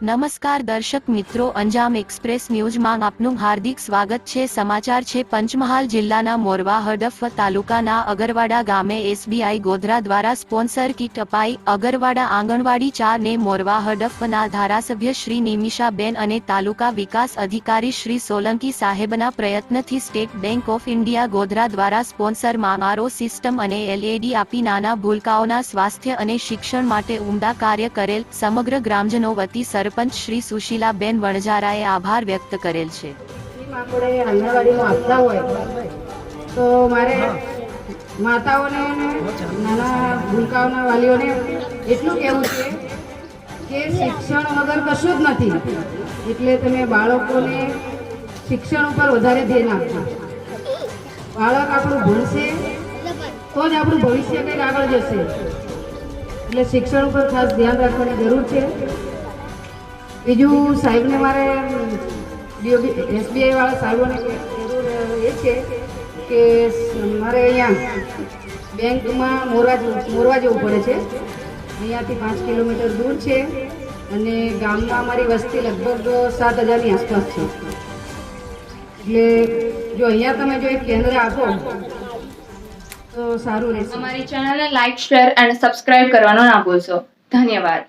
નમસ્કાર દર્શક મિત્રો, અંજામ એક્સપ્રેસ ન્યૂઝમાં આપનું હાર્દિક સ્વાગત છે. સમાચાર છે, પંચમહાલ જિલ્લાના મોરવા, હડફ તાલુકાના અગરવાડા ગામે એસબીઆઈ ગોધરા દ્વારા સ્પોન્સર કીટ અપાઈ. અગરવાડા આંગણવાડી ચાર ને મોરવા, હડફના ધારાસભ્ય શ્રી નિમિષાબેન અને તાલુકા વિકાસ અધિકારી શ્રી સોલંકી સાહેબના પ્રયત્નથી state bank of India Godhra દ્વારા સ્પોન્સરમાં આરો સિસ્ટમ અને એલઈડી આપી નાના ભૂલકાઓના સ્વાસ્થ્ય અને શિક્ષણ માટે ઉમદા કાર્ય કરેલ સમગ્ર ગ્રામજનો વતી સરપંચ શ્રી સુશીલાબેન વણઝારાએ આભાર વ્યક્ત કરેલ છે. આપણે આપતા હોય, તો મારે માતાઓને નાના ભૂલકાઓના વાલીઓને એટલું કહેવું છે કે શિક્ષણ વગર કશું જ નથી. એટલે તમે બાળકોને શિક્ષણ ઉપર વધારે ધ્યાન આપજો. બાળક આપણું ભણશે, તો જ આપણું ભવિષ્ય કંઈક આગળ જશે. એટલે શિક્ષણ ઉપર ખાસ ધ્યાન રાખવાની જરૂર છે. બીજું સાહેબને મારે એસબીઆઈ વાળા સાહેબોને એ છે કે મારે અહીંયા બેંકમાં મોરવા મોરવા જવું પડે છે. અહીંયાથી પાંચ કિલોમીટર દૂર છે અને ગામમાં અમારી વસ્તી લગભગ સાત હજારની આસપાસ છે. એટલે જો અહીંયા તમે જો એક કેન્દ્ર આપો, તો સારું રહેશે. અમારી ચેનલને લાઈક, શેર અને સબસ્ક્રાઇબ કરવાનો ના ભૂલશો. ધન્યવાદ.